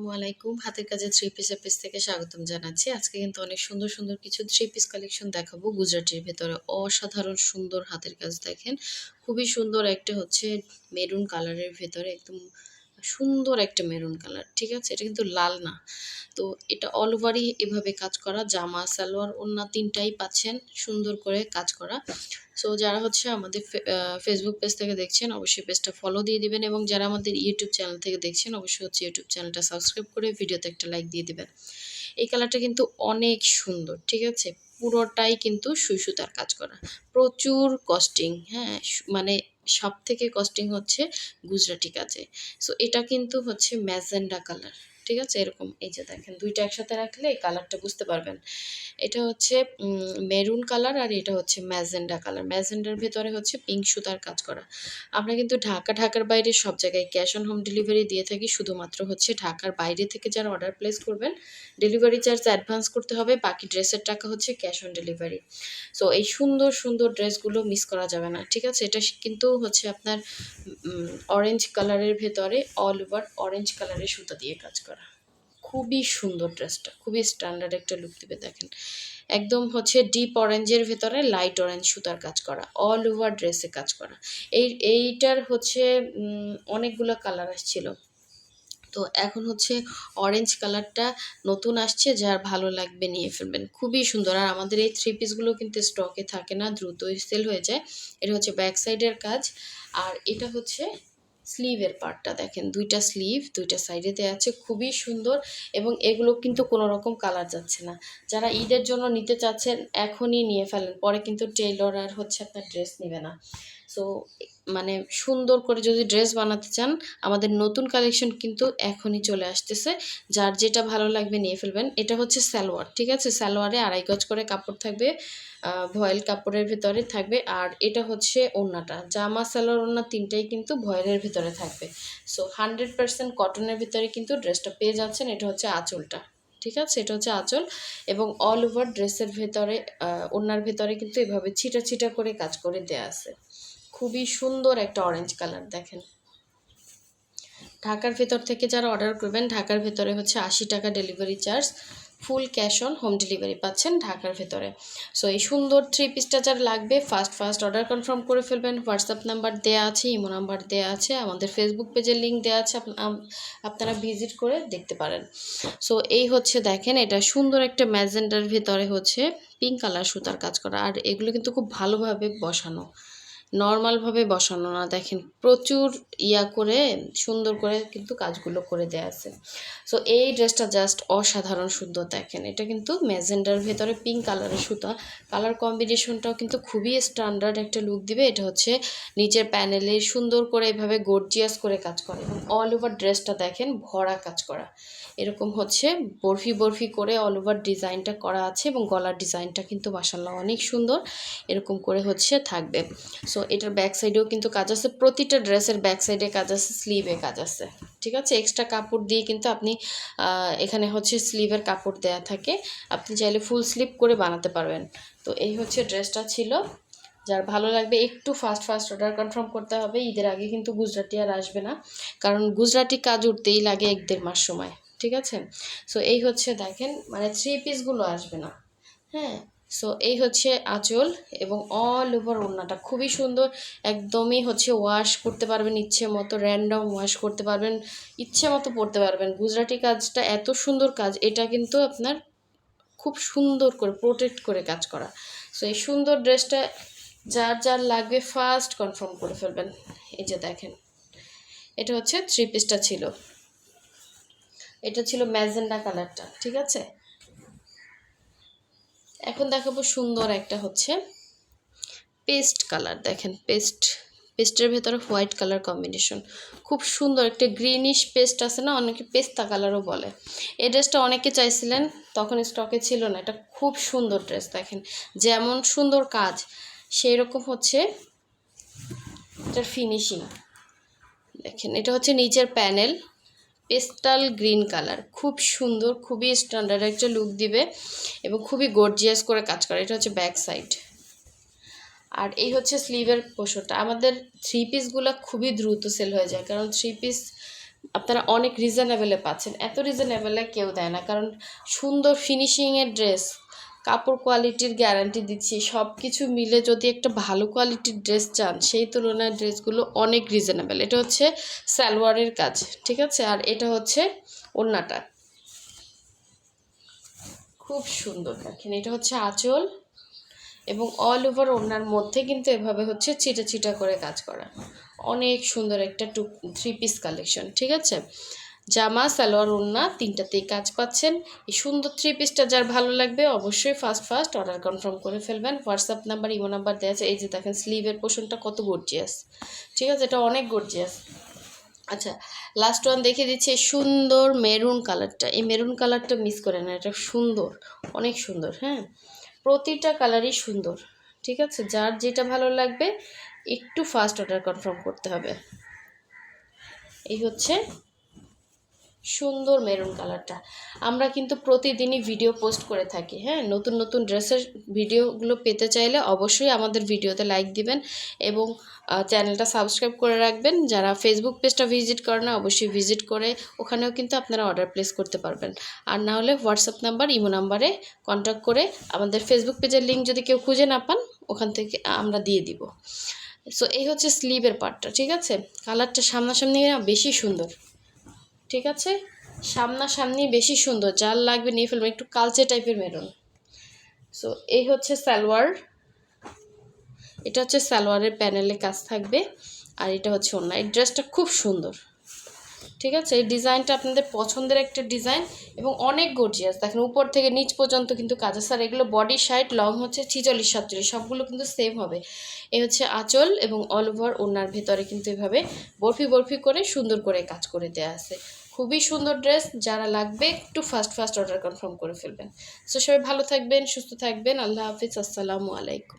আসসালামু আলাইকুম। হাতের কাজে থ্রি পিস অফিস থেকে স্বাগতম জানাচ্ছি। আজকে কিন্তু অনেক সুন্দর সুন্দর কিছু থ্রি পিস কালেকশন দেখাবো। গুজরাটের ভেতরে অসাধারণ সুন্দর হাতের কাজ দেখেন। খুবই সুন্দর একটা হচ্ছে মেরুন কালারের ভেতরে একদম সুন্দর একটা মেরুন কালার, ঠিক আছে? এটা কিন্তু লাল না। তো এটা অল ওভারই এভাবে কাজ করা, জামা, সালোয়ার, অন্য তিনটাই পাচ্ছেন সুন্দর করে কাজ করা। সো যারা হচ্ছে আমাদের ফেসবুক পেজ থেকে দেখছেন, অবশ্যই পেজটা ফলো দিয়ে দিবেন এবং যারা আমাদের ইউটিউব চ্যানেল থেকে দেখছেন, অবশ্যই হচ্ছে ইউটিউব চ্যানেলটা সাবস্ক্রাইব করে ভিডিওতে একটা লাইক দিয়ে দিবেন। এই কালারটা কিন্তু অনেক সুন্দর, ঠিক আছে? পুরোটাই কিন্তু সুই সুতার কাজ করা। প্রচুর কস্টিং হ্যাঁ? মানে সব থেকে কস্টিং হচ্ছে গুজরাটি কাজে। সো এটা কিন্তু হচ্ছে ম্যাজেন্ডা কালার ঠিক আছে? এরকম। এই যে দেখেন, দুইটা একসাথে রাখলে এই কালারটা বুঝতে পারবেন। এটা হচ্ছে মেরুন কালার আর এটা হচ্ছে ম্যাজেন্ডা কালার। ম্যাজেন্ডার ভেতরে হচ্ছে পিঙ্ক সুতার কাজ করা। আমরা কিন্তু ঢাকা, ঢাকার বাইরে সব জায়গায় ক্যাশ অন হোম ডেলিভারি দিয়ে থাকি। শুধুমাত্র হচ্ছে ঢাকার বাইরে থেকে যারা অর্ডার প্লেস করবেন ডেলিভারি চার্জ অ্যাডভান্স করতে হবে, বাকি ড্রেসের টাকা হচ্ছে ক্যাশ অন ডেলিভারি সো এই সুন্দর সুন্দর ড্রেসগুলো মিস করা যাবে না, ঠিক আছে? এটা কিন্তু হচ্ছে আপনার অরেঞ্জ কালারের ভেতরে অল ওভার অরেঞ্জ কালারের সুতা দিয়ে কাজ করা। খুবই সুন্দর ড্রেসটা খুবই স্ট্যান্ডার্ড একটা লুক দেবে, দেখেন। একদম হচ্ছে ডিপ অরেঞ্জের ভেতরে লাইট অরেঞ্জ সুতার কাজ করা অল ওভার ড্রেসে কাজ করা। এই, এইটার হচ্ছে অনেকগুলো কালার আসছিল। তো এখন হচ্ছে অরেঞ্জ কালারটা নতুন আসছে, যার ভালো লাগবে নিয়ে ফেলবেন। খুবই সুন্দর। আর আমাদের এই থ্রি পিসগুলো কিন্তু স্টকে থাকে না, দ্রুতই সেল হয়ে যায়। এটা হচ্ছে ব্যাক সাইডের কাজ। আর এটা হচ্ছে স্লিভের পার্টটা দেখেন, দুইটা স্লিভ দুইটা সাইডেতে আছে, খুবই সুন্দর এবং এগুলো কিন্তু কোনো রকম কালার যাচ্ছে না। যারা ঈদের জন্য নিতে চাচ্ছেন, এখনই নিয়ে ফেলেন, পরে কিন্তু টেইলর আর হচ্ছে আপনার ড্রেস নেবে না। সো মানে সুন্দর করে যদি ড্রেস বানাতে চান, আমাদের নতুন কালেকশন কিন্তু এখনই চলে আসতেছে। যার যেটা ভালো লাগবে নিয়ে ফেলবেন। এটা হচ্ছে সালোয়ার, ঠিক আছে? সালোয়ারে আড়াই গজ করে কাপড় থাকবে ভয়েল কাপড়ের ভেতরে থাকবে। আর এটা হচ্ছে ওড়নাটা। জামা, সালোয়ার, ওড়না তিনটাই কিন্তু ভয়েলের ভেতরে থাকবে। সো হান্ড্রেড পার্সেন্ট কটনের ভিতরে কিন্তু ড্রেসটা পেয়ে যাচ্ছেন। এটা হচ্ছে আঁচলটা, ঠিক আছে? এটা হচ্ছে আঁচল। এবং অল ওভার ড্রেসের ভেতরে ওড়নার ভেতরে কিন্তু এভাবে ছিটা ছিটা করে কাজ করে দেয়া আছে। খুবই সুন্দর একটা অরেঞ্জ কালার দেখেন। ঢাকার ভেতর থেকে যারা অর্ডার করবেন, ঢাকার ভেতরে হচ্ছে আশি টাকা delivery charge full cash on home delivery পাচ্ছেন ঢাকার ভেতরে। সো এই সুন্দর থ্রি পিসটা যার লাগবে ফার্স্ট ফার্স্ট অর্ডার কনফার্ম করে ফেলবেন। হোয়াটসঅ্যাপ নাম্বার দেওয়া আছে ইমো নাম্বার দেওয়া আছে, আমাদের ফেসবুক পেজের লিঙ্ক দেওয়া আছে আপনারা ভিজিট করে দেখতে পারেন। সো এই হচ্ছে দেখেন, এটা সুন্দর একটা ম্যাজেন্ডার ভেতরে হচ্ছে পিঙ্ক কালার সুতার কাজ করা। আর এগুলো কিন্তু খুব ভালোভাবে বসানো। নর্মালভাবে বসানো না। দেখেন, প্রচুর ইয়া করে, সুন্দর করে কিন্তু কাজগুলো করে দেয়া আছে। সো এই ড্রেসটা জাস্ট অসাধারণ সুন্দর দেখেন। এটা কিন্তু ম্যাজেন্ডার ভেতরে পিঙ্ক কালারের সুতা। কালার কম্বিনেশনটাও কিন্তু খুবই স্ট্যান্ডার্ড একটা লুক দিবে। এটা হচ্ছে নিচের প্যানেলে সুন্দর করে এভাবে গর্জিয়াস করে কাজ করে এবং অল ওভার ড্রেসটা দেখেন, ভরা কাজ করা। এরকম হচ্ছে বরফি বরফি করে অল ওভার ডিজাইনটা করা আছে এবং গলার ডিজাইনটা কিন্তু মাসাল্লাহ অনেক সুন্দর। এরকম করে হচ্ছে থাকবে। সো এটার ব্যাক সাইডেও কিন্তু কাজ আছে। প্রতিটা ড্রেসের ব্যাক সাইডে কাজ আছে স্লিভে কাজ আছে। ঠিক আছে? এক্সট্রা কাপড় দিয়ে কিন্তু আপনি এখানে হচ্ছে স্লিভের কাপড় দেয়া থাকে। আপনি চাইলে ফুল স্লিভ করে বানাতে পারবেন। তো এই হচ্ছে ড্রেসটা ছিল। যার ভালো লাগবে, একটু ফাস্ট ফাস্ট অর্ডার কনফার্ম করতে হবে। ঈদের আগে কিন্তু গুজরাটি আর আসবে না। কারণ গুজরাটি কাজ উঠতেই লাগে এক দেড় মাস সময়। ঠিক আছে? সো এই হচ্ছে দেখেন মানে থ্রি পিসগুলো আসবে না। হ্যাঁ? সো এই হচ্ছে আঁচল এবং অল ওভার ওড়নাটা। খুবই সুন্দর, একদমই হচ্ছে ওয়াশ করতে পারবেন ইচ্ছে মতো র্যান্ডম ওয়াশ করতে পারবেন, ইচ্ছে মতো পড়তে পারবেন। গুজরাটি কাজটা এত সুন্দর কাজ, এটা কিন্তু আপনার খুব সুন্দর করে প্রোটেক্ট করে কাজ করা। সো এই সুন্দর ড্রেসটা যার যার লাগবে ফার্স্ট কনফার্ম করে ফেলবেন। এই যে দেখেন, এটা হচ্ছে থ্রি পিসটা ছিল। এটা ছিল ম্যাজেন্ডা কালারটা, ঠিক আছে? এখন দেখাবো সুন্দর একটা হচ্ছে পেস্ট কালার। দেখেন পেস্ট, পেস্টের ভেতরে হোয়াইট কালার কম্বিনেশন। খুব সুন্দর একটা গ্রিনিশ পেস্ট আছে না, অনেকে পেস্তা কালারও বলে। এই ড্রেসটা অনেকে চাইছিলেন, তখন স্টকে ছিল না। এটা খুব সুন্দর ড্রেস, দেখেন। যেমন সুন্দর কাজ সেই রকম হচ্ছে এটার ফিনিশিং দেখেন, এটা হচ্ছে নিচের প্যানেল পেস্টাল গ্রিন কালার। খুব সুন্দর, খুবই স্ট্যান্ডার্ড একটা লুক দিবে এবং খুবই গর্জিয়াস করে কাজ করে। এটা হচ্ছে ব্যাক সাইড আর এই হচ্ছে স্লিভের পোশোটা আমাদের থ্রি পিসগুলো খুবই দ্রুত সেল হয়ে যায়। কারণ থ্রি পিস আপনারা অনেক রিজনেবেলে পাচ্ছেন। এত রিজনেবেলে কেউ দেয় না। কারণ সুন্দর ফিনিশিংয়ের ড্রেস কাপড় কোয়ালিটির গ্যারান্টি দিচ্ছি। সব কিছু মিলে যদি একটা ভালো কোয়ালিটির ড্রেস চান, সেই তুলনায় ড্রেসগুলো অনেক রিজনেবল এটা হচ্ছে সালোয়ারের কাজ, ঠিক আছে? আর এটা হচ্ছে ওড়নাটা। খুব সুন্দর, দেখেন, এটা হচ্ছে আঁচল এবং অল ওভার ওড়নার মধ্যে কিন্তু এভাবে হচ্ছে চিটা চিটা করে কাজ করা। অনেক সুন্দর একটা টু থ্রি পিস কালেকশন ঠিক আছে? জামা, সালোয়ার, ওড়না তিনটাতেই কাজ পাচ্ছেন। এই সুন্দর থ্রি পিসটা যার ভালো লাগবে অবশ্যই ফার্স্ট ফার্স্ট অর্ডার কনফার্ম করে ফেলবেন। হোয়াটসঅ্যাপ নাম্বার ইমো নাম্বার দেওয়া আছে। এই যে দেখেন স্লিভের পোর্শনটা কত গর্জিয়াস ঠিক আছে? এটা অনেক গর্জিয়াস আচ্ছা লাস্ট ওয়ান দেখে দিচ্ছি সুন্দর মেরুন কালারটা এই মেরুন কালারটা মিস করে না, এটা সুন্দর, অনেক সুন্দর হ্যাঁ? প্রতিটা কালারই সুন্দর, ঠিক আছে? যার যেটা ভালো লাগবে, একটু ফার্স্ট অর্ডার কনফার্ম করতে হবে। এই হচ্ছে সুন্দর মেরুন কালারটা। আমরা কিন্তু প্রতিদিনই ভিডিও পোস্ট করে থাকি হ্যাঁ? নতুন নতুন ড্রেসের ভিডিওগুলো পেতে চাইলে অবশ্যই আমাদের ভিডিওতে লাইক দিবেন এবং চ্যানেলটা সাবস্ক্রাইব করে রাখবেন। যারা ফেসবুক পেজটা ভিজিট করে না, অবশ্যই ভিজিট করে ওখানেও কিন্তু আপনারা অর্ডার প্লেস করতে পারবেন। আর না হলে হোয়াটসঅ্যাপ নাম্বার ইমো নাম্বারে কন্ট্যাক্ট করে আমাদের ফেসবুক পেজের লিঙ্ক যদি কেউ খুঁজে না পান, ওখান থেকে আমরা দিয়ে দিব। সো এই হচ্ছে স্লিভের পার্টটা ঠিক আছে? কালারটা সামনাসামনি বেশি সুন্দর। ঠিক আছে? সামনাসামনি বেশি সুন্দর, যার লাগবে নিয়ে ফেলবেন, একটু কালচে টাইপের মেরুন। সো এই হচ্ছে সালোয়ার। এটা হচ্ছে সালোয়ারের প্যানেলে কাজ থাকবে, আর এটা হচ্ছে অন্য এই ড্রেসটা খুব সুন্দর। ঠিক আছে? এই ডিজাইনটা আপনাদের পছন্দের একটা ডিজাইন এবং অনেক গর্জিয়াস দেখেন উপর থেকে নিচ পর্যন্ত কিন্তু কাজ আর এগুলো বডি সাইড লং হচ্ছে ছিচল্লিশ, সাতচল্লিশ, সবগুলো কিন্তু সেম হবে। এ হচ্ছে আঁচল এবং অল ওভার ওনার ভেতরে কিন্তু এভাবে বরফি বরফি করে সুন্দর করে কাজ করে দেওয়া আছে। খুবই সুন্দর ড্রেস যারা লাগবে একটু ফাস্ট ফাস্ট অর্ডার কনফার্ম করে ফেলবেন। সো সবাই ভালো থাকবেন, সুস্থ থাকবেন। আল্লাহ হাফিজ, আসসালামু আলাইকুম।